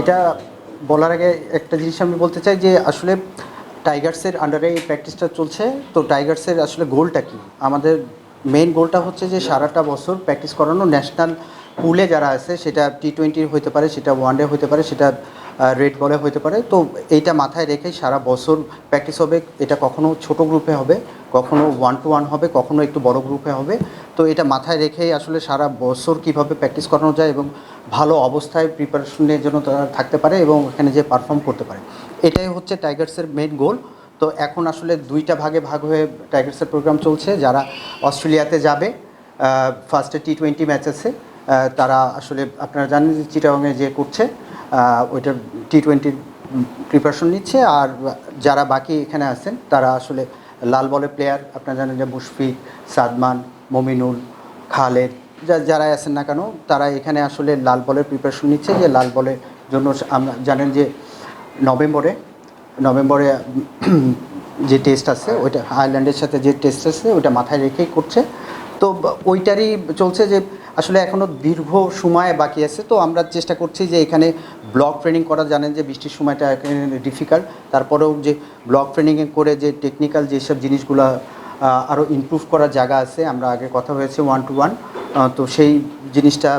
এটা বলার আগে একটা জিনিস আমি বলতে চাই যে আসলে টাইগার্সের আন্ডারে এই প্র্যাকটিসটা চলছে। তো টাইগার্সের আসলে গোলটা কি? আমাদের মেন গোলটা হচ্ছে যে সারাটা বছর প্র্যাকটিস করানো। ন্যাশনাল পুলে যারা আছে সেটা টি টোয়েন্টি হতে পারে সেটা ওয়ানডে হতে পারে সেটা রেড বলে হতে পারে। তো এইটা মাথায় রেখেই সারা বছর প্র্যাকটিস হবে। এটা কখনো ছোট গ্রুপে হবে, কখনো ওয়ান টু ওয়ান হবে, কখনো একটু বড় গ্রুপে হবে। তো এটা মাথায় রেখেই আসলে সারা বছর কীভাবে প্র্যাকটিস করানো যায় এবং ভালো অবস্থায় প্রিপারেশনের জন্য তারা থাকতে পারে এবং এখানে যে পারফর্ম করতে পারে। এটাই হচ্ছে টাইগার্সের মেন গোল তো এখন আসলে দুইটা ভাগে ভাগ হয়ে টাইগার্সের প্রোগ্রাম চলছে। যারা অস্ট্রেলিয়াতে যাবে ফার্স্টে টি টোয়েন্টি ম্যাচ আছে তারা আসলে আপনারা জানেন যে চিটাগংয়ে যে করছে ওইটার টি টোয়েন্টির প্রিপারেশন নিচ্ছে আর যারা বাকি এখানে আছেন, তারা আসলে লাল বলের প্লেয়ার আপনারা জানেন যে মুশফিক, সাদমান, মমিনুল, খালেদ, যা- যারাই আছেন না কেন, তারা এখানে আসলে লাল বলের প্রিপারেশন নিচ্ছে যে লাল বলের জন্য আমরা জানেন যে নভেম্বরে নভেম্বরে যে টেস্ট আছে, ওইটা আয়ারল্যান্ডের সাথে যে টেস্ট আছে, ওইটা মাথায় রেখেই করছে। তো ওইটারই চলছে যে আসলে এখনও দীর্ঘ সময় বাকি আছে। তো আমরা চেষ্টা করছি যে এখানে ব্লক ট্রেনিং করা। জানেন যে বৃষ্টির সময়টা ডিফিকাল্ট তারপরেও যে ব্লক ট্রেনিং করে যে টেকনিক্যাল যেসব জিনিসগুলো আরও ইমপ্রুভ করার জায়গা আছে। আমরা আগে কথা হয়েছে ওয়ান টু ওয়ান তো সেই জিনিসটা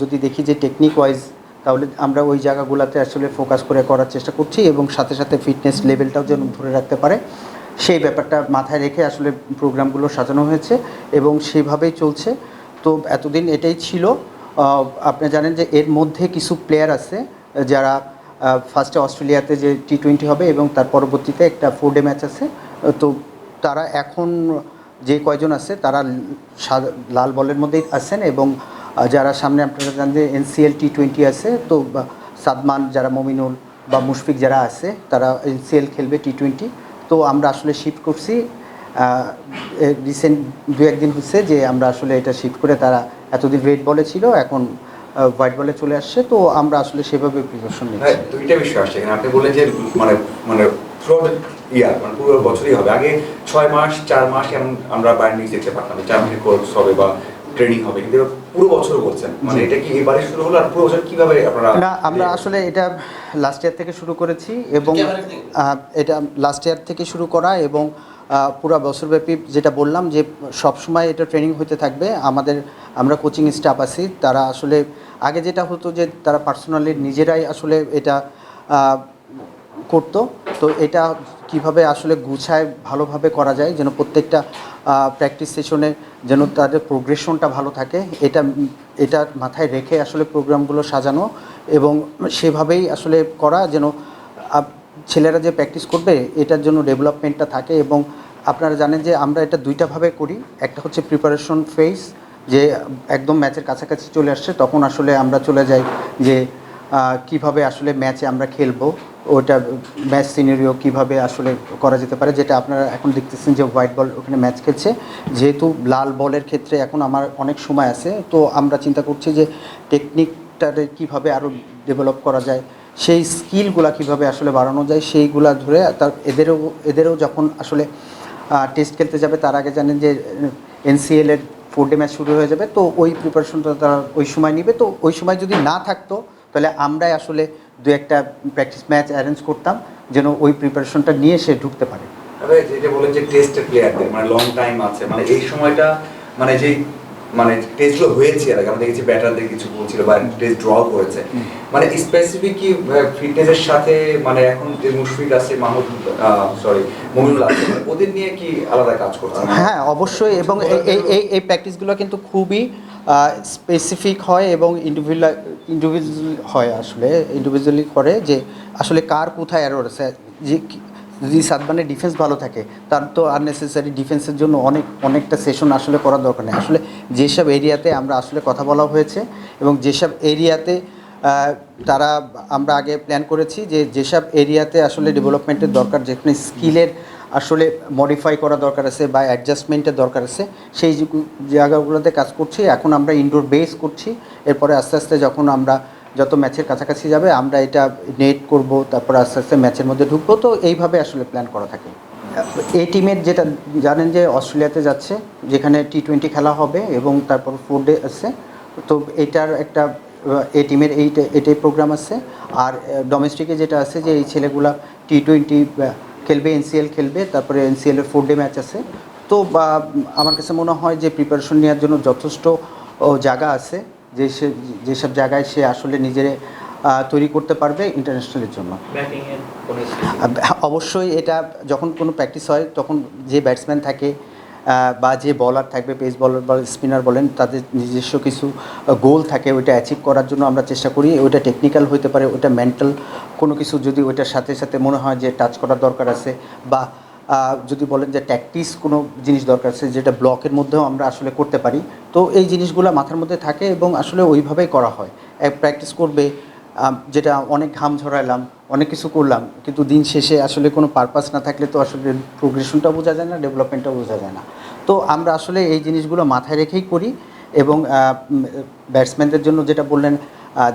যদি দেখি যে টেকনিক ওয়াইজ তাহলে আমরা ওই জায়গাগুলোতে আসলে ফোকাস করে করার চেষ্টা করছি এবং সাথে সাথে ফিটনেস লেভেলটাও যেন ধরে রাখতে পারে। সেই ব্যাপারটা মাথায় রেখে আসলে প্রোগ্রামগুলো সাজানো হয়েছে এবং সেইভাবেই চলছে। তো এতদিন এটাই ছিল। আপনি জানেন যে এর মধ্যে কিছু প্লেয়ার আছে, যারা ফার্স্টে অস্ট্রেলিয়াতে যে টি টোয়েন্টি হবে এবং তার পরবর্তীতে একটা ফোর ডে ম্যাচ আছে। তো তারা এখন যে কয়জন আছে, তারা লাল বলের মধ্যেই আছেন এবং যারা সামনে আপনারা জানেন যে এনসিএল টি টোয়েন্টি আছে, তো সাদমান, যারা মমিনুল বা মুশফিক যারা আছে, তারা এনসিএল খেলবে টি টোয়েন্টি তো আমরা আসলে শিফট করছি। রিসেন্ট দু একদিন হচ্ছে যে আমরা আসলে এটা শিফট করে তারা এতদিন রেড বলে ছিল এখন হোয়াইট বলে চলে আসছে তো আমরা আসলে সেভাবে প্রিপারেশন নিচ্ছি। হ্যাঁ, দুইটা বিষয় আসছে। এখানে আপনি বললেন যে মানে মানে থ্রু ইয়ার মানে পুরো বছরই হবে। আগে ছয় মাস চার মাস এমন আমরা বাইরে নিয়ে যেতে পারতাম চার মাসের কোর্স হবে বা ট্রেনিং হবে। কিন্তু পুরো বছর বলছেন মানে এটা কি এবারে শুরু হলো আর পুরো বছর কীভাবে আপনারা না আমরা আসলে এটা লাস্ট ইয়ার থেকে শুরু করেছি এবং এটা লাস্ট ইয়ার থেকে শুরু করা এবং পুরো বছরব্যাপী যেটা বললাম যে সবসময় এটা ট্রেনিং হতে থাকবে। আমাদের, আমরা কোচিং স্টাফ আছি, তারা আসলে, আগে যেটা হতো যে তারা পার্সোনালি নিজেরাই আসলে এটা করতো। তো এটা কীভাবে আসলে গুছায়, ভালোভাবে করা যায়, যেন প্রত্যেকটা প্র্যাকটিস সেশনে যেন তাদের প্রোগ্রেশনটা ভালো থাকে, এটা এটা মাথায় রেখে আসলে প্রোগ্রামগুলো সাজানো এবং সেভাবেই আসলে করা, যেন ছেলেরা যে প্র্যাকটিস করবে, এটার জন্য ডেভেলপমেন্টটা থাকে এবং আপনারা জানেন যে আমরা এটা দুইটাভাবে করি। একটা হচ্ছে প্রিপারেশন ফেজ যে একদম ম্যাচের কাছাকাছি চলে আসছে, তখন আসলে আমরা চলে যাই যে কীভাবে আসলে ম্যাচে আমরা খেলব, ওটা ম্যাচ সিনারিও কীভাবে আসলে করা যেতে পারে, যেটা আপনারা এখন দেখতেছেন যে হোয়াইট বল ওখানে ম্যাচ খেলছে। যেহেতু লাল বলের ক্ষেত্রে এখন আমার অনেক সময় আছে, তো আমরা চিন্তা করছি যে টেকনিকটারে কীভাবে আরও ডেভেলপ করা যায়। সেই স্কিলগুলা কীভাবে আসলে বাড়ানো যায়, সেইগুলা ধরে তার এদেরও এদেরও যখন আসলে টেস্ট খেলতে যাবে, তার আগে জানেন যে এনসিএল এর ফোর ডে ম্যাচ শুরু হয়ে যাবে। তো ওই প্রিপারেশনটা তারা ওই সময় নিবে। তো ওই সময় যদি না থাকতো, তাহলে আমরাই আসলে দু একটা প্র্যাকটিস ম্যাচ অ্যারেঞ্জ করতাম, যেন ওই প্রিপারেশনটা নিয়ে সে ঢুকতে পারে। যেটা বলেন যে টেস্টের প্লেয়ারদের মানে লং টাইম আছে মানে এই সময়টা মানে যে মানে টেস্টগুলো হয়েছে দেখেছি ব্যাটারদের কিছু বলছিল বা টেস্ট ড্র করেছে। মানে স্পেসিফিক কি ফিটনেসের সাথে মানে এখন যে মুশফিক আছে, মাহমুদ সরি আছে, ওদের নিয়ে কি আলাদা কাজ করছে? হ্যাঁ অবশ্যই এবং এই- এই এই প্র্যাকটিসগুলো কিন্তু খুবই স্পেসিফিক হয় এবং ইন্ডিভিজুয়াল ইন্ডিভিজুয়াল হয় আসলে। ইন্ডিভিজুয়ালি করে যে আসলে কার কোথায় এরর আছে, যে যদি সাদমানের ডিফেন্স ভালো থাকে, তার তো আননেসেসারি ডিফেন্সের জন্য অনেক, অনেকটা সেশন আসলে করার দরকার নেই। আসলে যেসব এরিয়াতে আমরা আসলে কথা বলা হয়েছে এবং যেসব এরিয়াতে তারা আমরা আগে প্ল্যান করেছি যে যেসব এরিয়াতে আসলে ডেভেলপমেন্টের দরকার, যেখানে স্কিলের আসলে মডিফাই করা দরকার আছে বা অ্যাডজাস্টমেন্টের দরকার আছে, সেই জায়গাগুলোতে কাজ করছি। এখন আমরা ইনডোর বেস করছি। এরপরে আস্তে আস্তে যখন আমরা যত ম্যাচের কাছাকাছি যাবে, আমরা এটা নেট করব, তারপর আস্তে আস্তে ম্যাচের মধ্যে ঢুকবো। তো এইভাবে আসলে প্ল্যান করা থাকে। এই টিমের যেটা জানেন যে অস্ট্রেলিয়াতে যাচ্ছে, যেখানে টি টোয়েন্টি খেলা হবে এবং তারপর ফোর ডে আছে। তো এটার একটা এই টিমের এইটা এটাই প্রোগ্রাম আছে। আর ডোমেস্টিকে যেটা আছে যে এই ছেলেগুলা টি টোয়েন্টি খেলবে এনসিএল খেলবে, তারপরে এনসিএল এর ফোর ডে ম্যাচ আছে। তো আমার কাছে মনে হয় যে প্রিপারেশন নেওয়ার জন্য যথেষ্ট জায়গা আছে। যে সে যেসব জায়গায় সে আসলে নিজের তৈরি করতে পারবে ইন্টারন্যাশনালের জন্য। অবশ্যই এটা যখন কোনো প্র্যাকটিস হয় তখন যে ব্যাটসম্যান থাকে বা যে বলার থাকবে পেস বলার বা স্পিনার বলেন তাদের নিজস্ব কিছু গোল থাকে ওইটা অ্যাচিভ করার জন্য আমরা চেষ্টা করি। ওইটা টেকনিক্যাল হতে পারে ওইটা মেন্টাল কোনো কিছু যদি ওইটার সাথে সাথে মনে হয় যে টাচ করার দরকার আছে বা যদি বলেন যে ট্যাকটিস কোনো জিনিস দরকার আছে যেটা ব্লকের মধ্যেও আমরা আসলে করতে পারি, তো এই জিনিসগুলো মাথার মধ্যে থাকে এবং আসলে ওইভাবেই করা হয়। এক প্র্যাকটিস করবে যেটা অনেক ঘাম ঝরাইলাম, অনেক কিছু করলাম, কিন্তু দিন শেষে আসলে কোনো পারপাস না থাকলে তো আসলে প্রোগ্রেশনটা বোঝা যায় না ডেভেলপমেন্টটাও বোঝা যায় না। তো আমরা আসলে এই জিনিসগুলো মাথায় রেখেই করি এবং ব্যাটসম্যানদের জন্য যেটা বললেন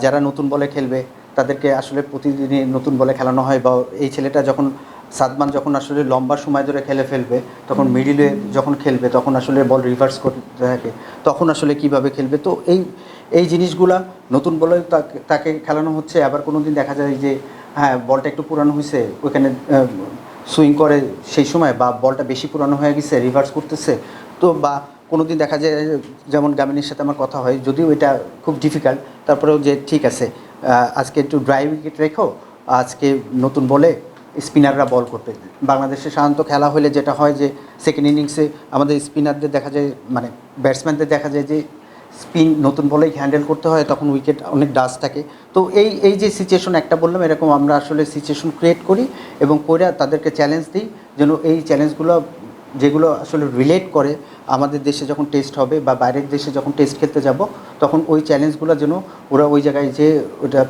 যারা নতুন বলে খেলবে, তাদেরকে আসলে প্রতিদিনই নতুন বলে খেলানো হয় বা এই ছেলেটা যখন সাদমান যখন আসলে লম্বা সময় ধরে খেলে ফেলবে, তখন মিডিলে যখন খেলবে, তখন আসলে বল রিভার্স করতে থাকে। তখন আসলে কীভাবে খেলবে? তো এই এই জিনিসগুলা নতুন বলে তাকে খেলানো হচ্ছে। আবার কোনো দিন দেখা যায় যে হ্যাঁ বলটা একটু পুরানো হয়েছে ওইখানে সুইং করে সেই সময় বা বলটা বেশি পুরানো হয়ে গেছে রিভার্স করতেছে। তো বা কোনো দিন দেখা যায়, যেমন গামিনীর সাথে আমার কথা হয়, যদিও এটা খুব ডিফিকাল্ট তারপরেও যে ঠিক আছে আজকে একটু ড্রাই উইকেট রেখো, আজকে নতুন বলে স্পিনাররা বল করবে বাংলাদেশে সাধারণত খেলা হলে যেটা হয় যে সেকেন্ড ইনিংসে আমাদের স্পিনারদের দেখা যায় মানে ব্যাটসম্যানদের দেখা যায় যে স্পিন নতুন বলেই হ্যান্ডেল করতে হয়, তখন উইকেট অনেক ডাস থাকে। তো এই এই যে সিচুয়েশন একটা বললাম, এরকম আমরা আসলে সিচুয়েশন ক্রিয়েট করি এবং করে তাদেরকে চ্যালেঞ্জ দিই, যেন এই চ্যালেঞ্জগুলো যেগুলো আসলে রিলেট করে, আমাদের দেশে যখন টেস্ট হবে বা বাইরের দেশে যখন টেস্ট খেলতে যাব, তখন ওই চ্যালেঞ্জগুলো যেন ওরা ওই জায়গায় যে ওটা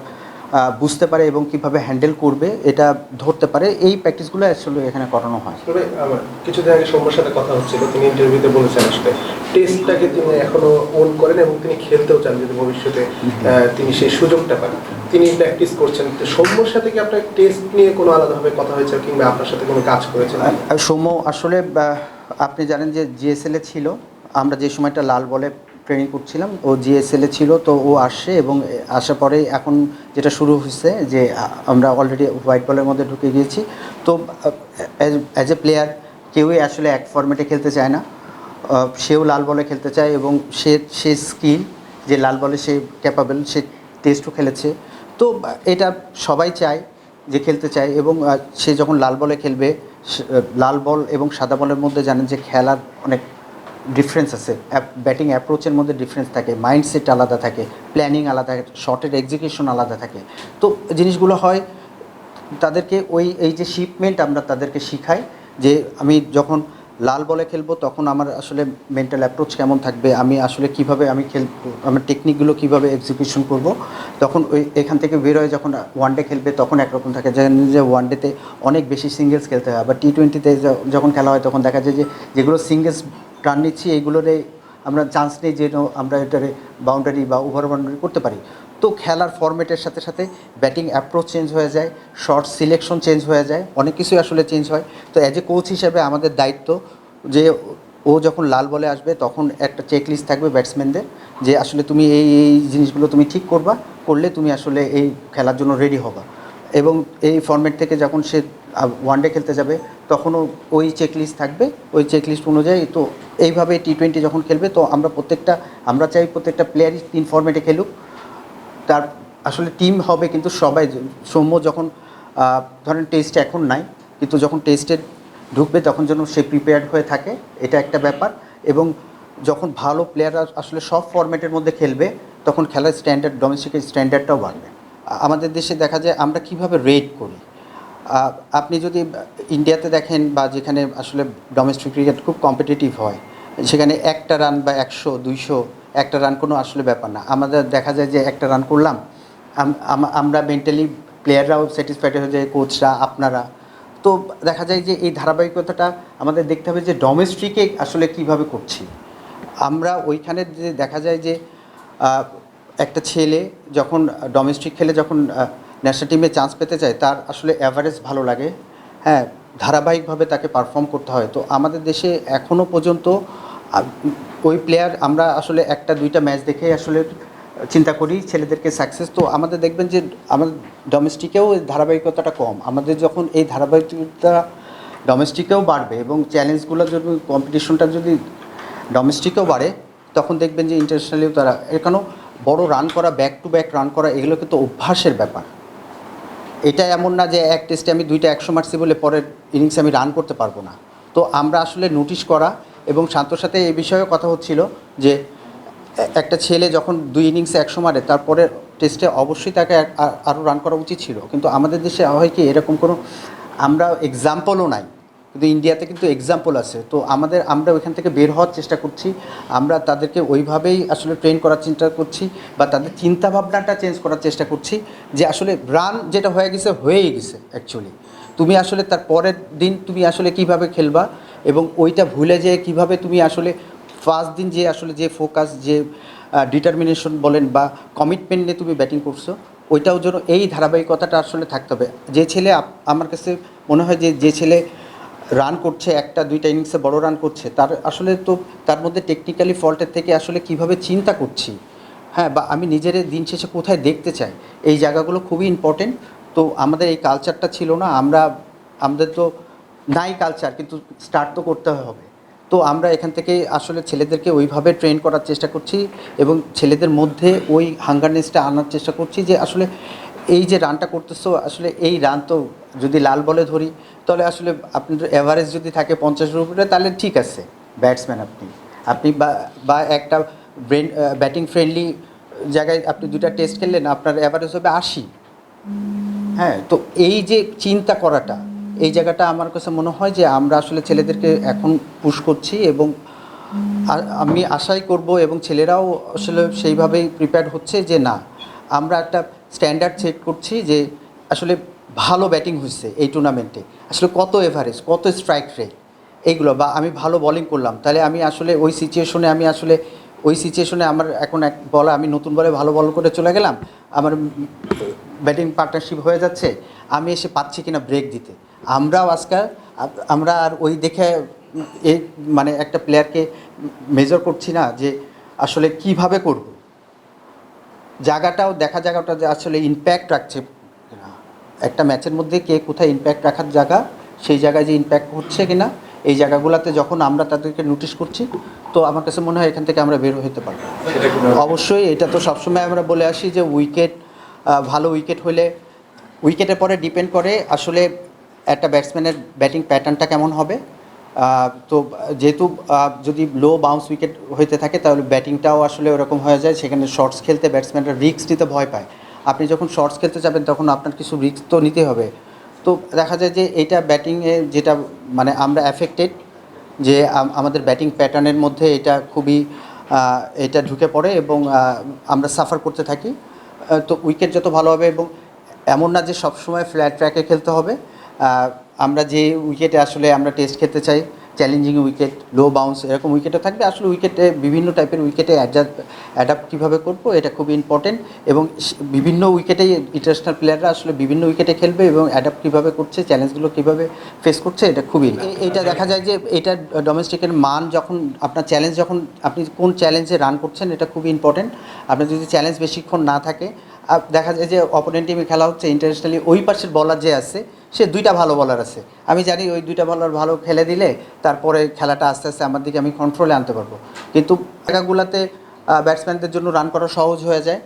বুঝতে পারে এবং কীভাবে হ্যান্ডেল করবে এটা ধরতে পারে। এই প্র্যাকটিসগুলো আসলে এখানে করানো হয়। তবে কিছুদিন আগে সৌম্যর সাথে কথা হচ্ছিল তিনি ইন্টারভিউতে বলেছেন আসলে টেস্টটাকে তিনি এখনও ওন করেন এবং তিনি খেলতেও চান যদি ভবিষ্যতে তিনি সেই সুযোগটা পান। তিনি প্র্যাকটিস করছেন। সৌম্যর সাথে কি আপনার টেস্ট নিয়ে কোনো আলাদাভাবে কথা হয়েছে কিংবা আপনার সাথে কোনো কাজ করেছেন? সৌম্য আসলে আপনি জানেন যে জিএসএল এ ছিল। আমরা যে সময়টা লাল বলে ট্রেনিং করছিলাম, ও জিএসএল ছিল, তো ও আসছে এবং আসার পরে এখন যেটা শুরু হয়েছে যে আমরা অলরেডি হোয়াইট বলের মধ্যে ঢুকে গিয়েছি। তো অ্যাজ এ প্লেয়ার কেউই আসলে এক ফর্মেটে খেলতে চায় না। সেও লাল বলে খেলতে চায় এবং সে সে স্কিল যে লাল বলে সে ক্যাপাবেল সে টেস্টও খেলেছে। তো এটা সবাই চায় যে খেলতে চায় এবং সে যখন লাল বলে খেলবে লাল বল এবং সাদা বলের মধ্যে জানেন যে খেলার অনেক ডিফারেন্স আছে। ব্যাটিং অ্যাপ্রোচের মধ্যে ডিফারেন্স থাকে মাইন্ডসেট আলাদা থাকে প্ল্যানিং আলাদা থাকে শটের এক্সিকিউশন আলাদা থাকে। তো জিনিসগুলো হয়, তাদেরকে ওই, এই যে শিপমেন্ট আমরা তাদেরকে শিখাই যে আমি যখন লাল বলে খেলব তখন আমার আসলে মেন্টাল অ্যাপ্রোচ কেমন থাকবে, আমি আসলে কীভাবে আমি খেল, আমার টেকনিকগুলো কীভাবে এক্সিকিউশন করব। তখন ওই, এখান থেকে বেরোয় যখন ওয়ান ডে খেলবে তখন একরকম থাকে, যে ওয়ান ডেতে অনেক বেশি সিঙ্গেলস খেলতে হয়। আবার টি টোয়েন্টিতে যখন খেলা হয় তখন দেখা যায় যে যেগুলো সিঙ্গেলস রান নিচ্ছি, এইগুলোরে আমরা চান্স নেই যেন আমরা এটারে বাউন্ডারি বা ওভার বাউন্ডারি করতে পারি। তো খেলার ফরম্যাটের সাথে সাথে ব্যাটিং অ্যাপ্রোচ চেঞ্জ হয়ে যায় শর্ট সিলেকশন চেঞ্জ হয়ে যায়, অনেক কিছুই আসলে চেঞ্জ হয়। তো অ্যাজ এ কোচ হিসেবে আমাদের দায়িত্ব যে ও যখন লাল বলে আসবে, তখন একটা চেক লিস্ট থাকবে ব্যাটসম্যানদের যে আসলে তুমি এই এই জিনিসগুলো তুমি ঠিক করবা, করলে তুমি আসলে এই খেলার জন্য রেডি হবা। এবং এই ফর্ম্যাট থেকে যখন সে ওয়ানডে খেলতে যাবে তখনও ওই চেক লিস্ট থাকবে। ওই চেক লিস্ট অনুযায়ী তো এইভাবে টি টোয়েন্টি যখন খেলবে, তো আমরা প্রত্যেকটা, আমরা চাই প্রত্যেকটা প্লেয়ারই তিন ফর্ম্যাটে খেলুক। তার আসলে টিম হবে কিন্তু সবাই। সৌম্য যখন ধরেন টেস্ট এখন নাই, কিন্তু যখন টেস্টে ঢুকবে তখন যেন সে প্রিপেয়ার্ড হয়ে থাকে, এটা একটা ব্যাপার। এবং যখন ভালো প্লেয়াররা আসলে সব ফরম্যাটের মধ্যে খেলবে, তখন খেলার স্ট্যান্ডার্ড ডোমেস্টিকের স্ট্যান্ডার্ডটাও বাড়বে। আমাদের দেশে দেখা যায় আমরা কীভাবে রেড করি? আপনি যদি ইন্ডিয়াতে দেখেন বা যেখানে আসলে ডোমেস্টিক ক্রিকেট খুব কম্পিটিটিভ হয়, সেখানে একটা রান বা একশো, দুইশো, একটা রান কোনো আসলে ব্যাপার না। আমাদের দেখা যায় যে একটা রান করলাম, আম- আম- আমরা মেন্টালি প্লেয়াররাও স্যাটিসফাইড হয়ে যায় কোচরা আপনারা। তো দেখা যায় যে এই ধারাবাহিকতাটা আমাদের দেখতে হবে যে ডোমেস্ট্রিকে আসলে কীভাবে করছি। আমরা ওইখানে যে দেখা যায় যে একটা ছেলে যখন ডোমেস্টিক খেলে যখন ন্যাশনাল টিমে চান্স পেতে চায়, তার আসলে অ্যাভারেজ ভালো লাগে। হ্যাঁ ধারাবাহিকভাবে তাকে পারফর্ম করতে হয়। তো আমাদের দেশে এখনও পর্যন্ত ওই প্লেয়ার আমরা আসলে একটা, দুইটা ম্যাচ দেখে আসলে চিন্তা করি ছেলেদেরকে সাকসেস তো আমাদের দেখবেন যে আমাদের ডোমেস্টিকেও ধারাবাহিকতাটা কম। আমাদের যখন এই ধারাবাহিকতা ডোমেস্টিকেও বাড়বে এবং চ্যালেঞ্জগুলো যদি কম্পিটিশনটা যদি ডোমেস্টিকেও বাড়ে, তখন দেখবেন যে ইন্টারন্যাশনালিও তারা এখানেও বড় রান করা ব্যাক টু ব্যাক রান করা, এগুলো কিন্তু অভ্যাসের ব্যাপার। এটা এমন না যে এক টেস্টে আমি দুইটা একশো মারছি বলে পরের ইনিংসে আমি রান করতে পারব না। তো আমরা আসলে নোটিশ করা এবং শান্তর সাথে এই বিষয়েও কথা হচ্ছিল যে, একটা ছেলে যখন দুই ইনিংসে একশো মারে তারপরে টেস্টে অবশ্যই তাকে আরও রান করা উচিত ছিল। কিন্তু আমাদের দেশে হয় কি, এরকম কোনো, আমরা এক্সাম্পলও নাই। কিন্তু ইন্ডিয়াতে কিন্তু এক্সাম্পল আছে। তো আমাদের, আমরা ওইখান থেকে বের হওয়ার চেষ্টা করছি। আমরা তাদেরকে ওইভাবেই আসলে ট্রেন করার চিন্তা করছি বা তাদের চিন্তা ভাবনাটা চেঞ্জ করার চেষ্টা করছি যে আসলে রান যেটা হয়ে গেছে, হয়েই গেছে অ্যাকচুয়ালি তুমি আসলে তার পরের দিন তুমি আসলে কীভাবে খেলবা এবং ওইটা ভুলে যেয়ে কীভাবে তুমি আসলে ফার্স্ট দিন যে আসলে যে ফোকাস যে ডিটারমিনেশন বলেন বা কমিটমেন্ট নিয়ে তুমি ব্যাটিং করছ, ওইটাও যেন এই ধারাবাহিকতাটা আসলে থাকতে হবে। যে ছেলে আমার কাছে মনে হয় যে যে ছেলে রান করছে, একটা, দুইটা ইনিংসে বড় রান করছে, তার আসলে তো তার মধ্যে টেকনিক্যালি ফল্টের থেকে আসলে কীভাবে চিন্তা করছি? হ্যাঁ বা আমি নিজের দিন শেষে কোথায় দেখতে চাই? এই জায়গাগুলো খুবই ইম্পর্টেন্ট তো আমাদের এই কালচারটা ছিল না, আমরা, আমাদের তো নাই কালচার কিন্তু স্টার্ট তো করতে হবে। তো আমরা এখান থেকে আসলে ছেলেদেরকে ওইভাবে ট্রেন করার চেষ্টা করছি এবং ছেলেদের মধ্যে ওই হাঙ্গারনেসটা আনার চেষ্টা করছি যে আসলে এই যে রানটা করতেছো, আসলে এই রান তো যদি লাল বলে ধরি, তাহলে আসলে আপনার অ্যাভারেজ যদি থাকে পঞ্চাশের উপরে তাহলে ঠিক আছে ব্যাটসম্যান আপনি। আপনি বা একটা ব্রেন ব্যাটিং ফ্রেন্ডলি জায়গায় আপনি দুটা টেস্ট খেললেন, আপনার অ্যাভারেজ হবে আশি। হ্যাঁ তো এই যে চিন্তা করাটা, এই জায়গাটা আমার কাছে মনে হয় যে আমরা আসলে ছেলেদেরকে এখন পুশ করছি এবং আমি আশাই করব এবং ছেলেরাও আসলে সেইভাবেই প্রিপেয়ার হচ্ছে যে না, আমরা একটা স্ট্যান্ডার্ড সেট করছি যে আসলে ভালো ব্যাটিং হয়েছে এই টুর্নামেন্টে আসলে কত এভারেজ কত স্ট্রাইক রেট এইগুলো বা আমি ভালো বলিং করলাম। তাহলে আমি আসলে ওই সিচুয়েশনে আমি আসলে, ওই সিচুয়েশনে আমার এখন এক বলে, আমি নতুন বলে ভালো বল করে চলে গেলাম, আমার ব্যাটিং পার্টনারশিপ হয়ে যাচ্ছে, আমি এসে পাচ্ছি কিনা ব্রেক দিতে। আমরাও আজকাল আমরা আর ওই দেখে এই মানে একটা প্লেয়ারকে মেজর করছি না যে আসলে কীভাবে করব। জায়গাটাও, দেখা জায়গাটা যে আসলে ইম্প্যাক্ট রাখছে। একটা ম্যাচের মধ্যে কে কোথায় ইম্প্যাক্ট রাখার জায়গা, সেই জায়গায় যে ইম্প্যাক্ট হচ্ছে কি না এই জায়গাগুলোতে যখন আমরা তাদেরকে নোটিশ করছি, তো আমার কাছে মনে হয় এখান থেকে আমরা বের হতে পারব। অবশ্যই এটা তো সবসময় আমরা বলে আসি যে উইকেট ভালো উইকেট হলে উইকেটের পরে ডিপেন্ড করে আসলে একটা ব্যাটসম্যানের ব্যাটিং প্যাটার্নটা কেমন হবে। তো যেহেতু যদি লো বাউন্স উইকেট হইতে থাকে, তাহলে ব্যাটিংটাও আসলে ওরকম হয়ে যায়। সেখানে শর্টস খেলতে ব্যাটসম্যানরা রিস্ক নিতে ভয় পায়। আপনি যখন শর্টস খেলতে যাবেন, তখন আপনার কিছু রিস্ক তো নিতে হবে। তো দেখা যায় যে, এটা ব্যাটিংয়ে যেটা মানে আমরা অ্যাফেক্টেড যে আমাদের ব্যাটিং প্যাটার্নের মধ্যে এটা খুবই এটা ঢুকে পড়ে এবং আমরা সাফার করতে থাকি। তো উইকেট যত ভালো হবে এবং এমন না যে সবসময় ফ্ল্যাট ট্র্যাকে খেলতে হবে। আমরা যে উইকেটে আসলে আমরা টেস্ট খেলতে চাই চ্যালেঞ্জিং উইকেট লো বাউন্স এরকম উইকেটে থাকবে। আসলে উইকেটে বিভিন্ন টাইপের উইকেটে অ্যাডজাস্ট অ্যাডাপ্ট কীভাবে করব, এটা খুব ইম্পর্টেন্ট এবং বিভিন্ন উইকেটে ইন্টারন্যাশনাল প্লেয়াররা আসলে বিভিন্ন উইকেটে খেলবে এবং অ্যাডাপ্ট কীভাবে করছে চ্যালেঞ্জগুলো কীভাবে ফেস করছে, এটা খুবই এটা দেখা যায় যে এটা ডোমেস্টিকের মান যখন, আপনার চ্যালেঞ্জ যখন, আপনি কোন চ্যালেঞ্জে রান করছেন, এটা খুবই ইম্পর্টেন্ট আপনার যদি চ্যালেঞ্জ বেশিক্ষণ না থাকে দেখা যায় যে অপোনেন্ট টিমে খেলা হচ্ছে ইন্টারন্যাশনালি ওই পাশের বলার যে আছে, সে দুইটা ভালো বলার আছে। আমি জানি ওই দুইটা বলার ভালো খেলে দিলে তারপরে খেলাটা আস্তে আস্তে আমার দিকে আমি কন্ট্রোলে আনতে পারব। কিন্তু জায়গাগুলোতে ব্যাটসম্যানদের জন্য রান করা সহজ হয়ে যায়।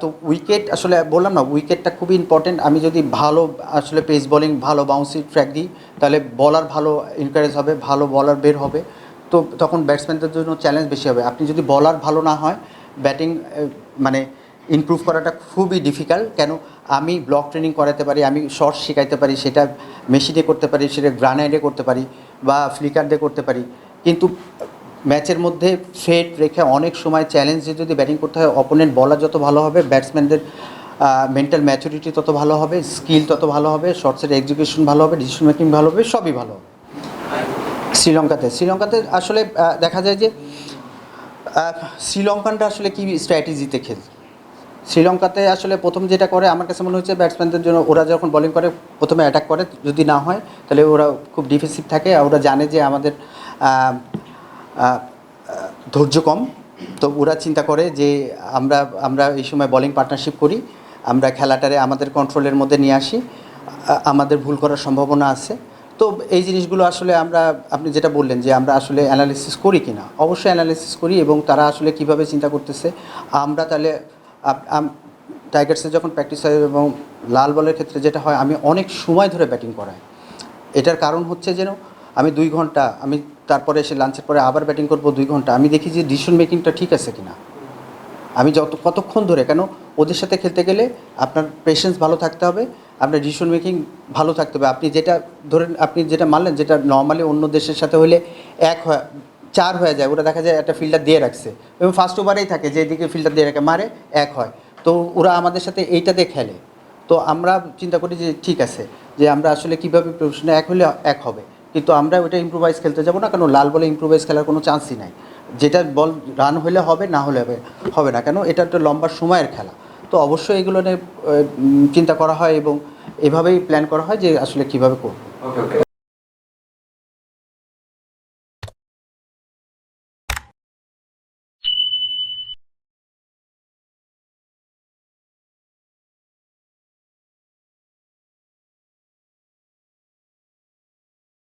তো উইকেট আসলে বললাম না উইকেটটা খুবই ইম্পর্টেন্ট আমি যদি ভালো আসলে পেস বোলিং ভালো বাউন্সি ট্র্যাক দিই, তাহলে বলার ভালো এনকারেজ হবে, ভালো বলার বের হবে। তো তখন ব্যাটসম্যানদের জন্য চ্যালেঞ্জ বেশি হবে। আপনি যদি বলার ভালো না হয় ব্যাটিং মানে ইমপ্রুভ করাটা খুবই ডিফিকাল্ট কেন? আমি ব্লক ট্রেনিং করাতে পারি, আমি শর্ট শেখাইতে পারি, সেটা মেশিনে করতে পারি, সেটা গ্রানাইডে করতে পারি বা ফ্লিকার দিয়ে করতে পারি। কিন্তু ম্যাচের মধ্যে ফেট রেখে অনেক সময় চ্যালেঞ্জে যদি ব্যাটিং করতে হয় অপোনেন্ট বলার যত ভালো হবে ব্যাটসম্যানদের মেন্টাল ম্যাচুরিটি তত ভালো হবে স্কিল তত ভালো হবে শর্টসের এক্সিকিউশন ভালো হবে ডিসিশন মেকিং ভালো হবে, সবই ভালো হবে। শ্রীলঙ্কাতে শ্রীলঙ্কাতে আসলে দেখা যায় যে শ্রীলঙ্কানটা আসলে কী স্ট্র্যাটেজিতে খেলে শ্রীলঙ্কাতে আসলে প্রথম যেটা করে, আমার কাছে মনে হচ্ছে ব্যাটসম্যানদের জন্য ওরা যখন বলিং করে, প্রথমে অ্যাটাক করে, যদি না হয়, তাহলে ওরা খুব ডিফেন্সিভ থাকে আর ওরা জানে যে আমাদের ধৈর্য কম। তো ওরা চিন্তা করে যে আমরা আমরা এই সময় বলিং পার্টনারশিপ করি, আমরা খেলাটারে আমাদের কন্ট্রোলের মধ্যে নিয়ে আসি আমাদের ভুল করার সম্ভাবনা আছে। তো এই জিনিসগুলো আসলে আমরা, আপনি যেটা বললেন যে আমরা আসলে অ্যানালিসিস করি কিনা, অবশ্যই অ্যানালিসিস করি এবং তারা আসলে কীভাবে চিন্তা করতেছে, আমরা তাহলে টাইগার্সের যখন প্র্যাকটিস হয় এবং লাল বলের ক্ষেত্রে যেটা হয়, আমি অনেক সময় ধরে ব্যাটিং করাই। এটার কারণ হচ্ছে যেন, আমি দুই ঘণ্টা, আমি তারপরে এসে লাঞ্চের পরে আবার ব্যাটিং করব দুই ঘণ্টা। আমি দেখি যে ডিসিশন মেকিংটা ঠিক আছে কিনা। আমি যত, কতক্ষণ ধরে, কেন ওদের সাথে খেলতে গেলে আপনার পেশেন্স ভালো থাকতে হবে, আপনার ডিসিশন মেকিং ভালো থাকতে হবে। আপনি যেটা ধরেন, আপনি যেটা মানলেন যেটা নর্মালি অন্য দেশের সাথে হলে এক হয় চার হয়ে যায় ওরা দেখা যায় একটা ফিল্ডার দিয়ে রাখছে। এবং ফার্স্ট ওভারেই থাকে, যে যেদিকে ফিল্ডার দিয়ে রাখে মারে, এক হয়। তো ওরা আমাদের সাথে এইটাতে খেলে। তো আমরা চিন্তা করি যে ঠিক আছে, যে আমরা আসলে কীভাবে প্রফেশনে এক হলে এক হবে। কিন্তু আমরা ওইটা ইম্প্রোভাইজ খেলতে যাব না, কারণ লাল বলে ইম্প্রোভাইজ খেলার কোনো চান্সই নাই। যেটা বল রান হলে হবে, না হলে হবে হবে না। কেন? এটা একটা লম্বা সময়ের খেলা। তো অবশ্যই এগুলো নিয়ে চিন্তা করা হয় এবং এভাবেই প্ল্যান করা হয় যে আসলে কীভাবে করব।